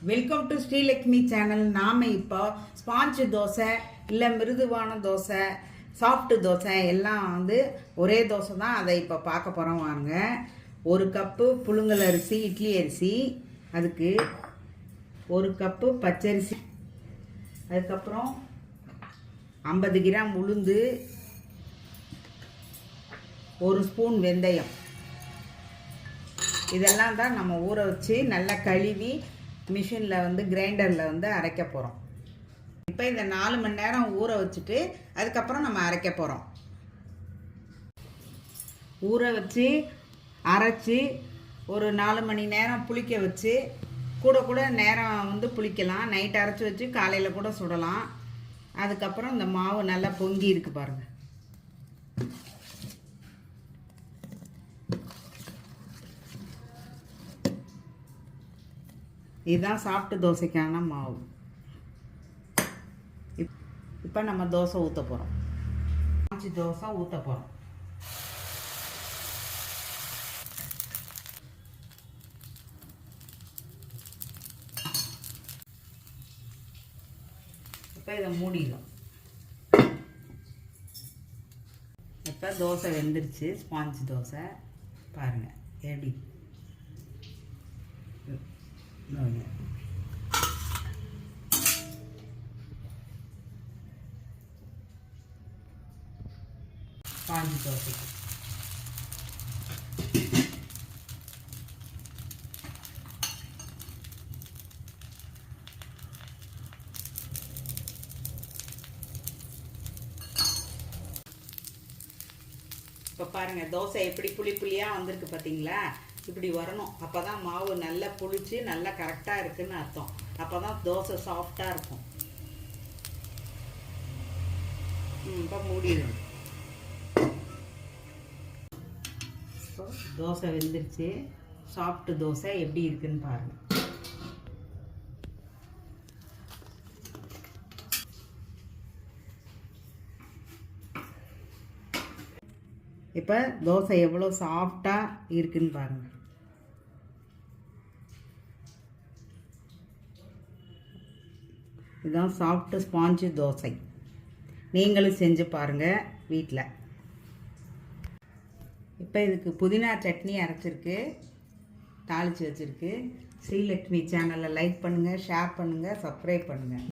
Welcome to Srilakshmi channel நாம் இப்போ sponge dosa இல்லை மிருதுவான தோசை சாஃப்ட் தோசை எல்லாம் வந்து ஒரே தோசை தான் அதை இப்போ பார்க்க போகிறோம் வாங்க ஒரு கப்பு புழுங்கல் அரிசி இட்லி அரிசி அதுக்கு ஒரு கப்பு பச்சரிசி அதுக்கப்புறம் ஐம்பது கிராம் உளுந்து ஒரு ஸ்பூன் வெந்தயம். இதெல்லாம் தான் நம்ம ஊற வச்சு நல்லா கழுவி மிஷினில் வந்து கிரைண்டரில் வந்து அரைக்க போகிறோம் இப்போ இந்த நாலு மணி நேரம் ஊற வச்சுட்டு அதுக்கப்புறம் நம்ம அரைக்க போகிறோம் ஊற வச்சு அரைச்சி ஒரு நாலு மணி நேரம் புளிக்க வச்சு கூட கூட நேரம் வந்து புளிக்கலாம். நைட் அரைச்சி வச்சு காலையில் கூட சுடலாம். அதுக்கப்புறம் இந்த மாவு நல்லா பொங்கி இருக்கு பாருங்கள் இதுதான் சாப்பிட்டு தோசைக்கான மாவு. இப்போ நம்ம தோசை ஊற்ற போகிறோம் அஞ்சு தோசை ஊற்ற போகிறோம் இப்போ இதை மூடிடும் இப்போ தோசை வெந்துருச்சு. ஸ்பாஞ்சு தோசை. பாருங்கள் எப்படி நோங்க பாஞ்சு இப்போ பாருங்கள் தோசை எப்படி புளி புளியாக வந்திருக்கு பார்த்தீங்களா இப்படி வரணும். அப்போ தான் மாவு நல்லா புளிச்சு நல்லா கரெக்டாக இருக்குதுன்னு அர்த்தம். அப்போ தான் தோசை சாஃப்டாக இருக்கும். ம் இப்போ மூடிடும் இப்போ தோசை வெந்துருச்சு. சாஃப்ட் தோசை எப்படி இருக்குன்னு பாருங்கள் இப்போ தோசை எவ்வளோ சாஃப்டாக இருக்குன்னு பாருங்கள் இதுதான் சாஃப்ட் ஸ்பாஞ்சு தோசை. நீங்களும் செஞ்சு பாருங்கள் வீட்டில் இப்போ இதுக்கு புதினா சட்னி அரைச்சிருக்கு. தாளித்து வச்சுருக்கு. ஸ்ரீலக்ஷ்மி சேனலை லைக் பண்ணுங்கள் ஷேர் பண்ணுங்கள் சப்ஸ்கிரைப் பண்ணுங்கள்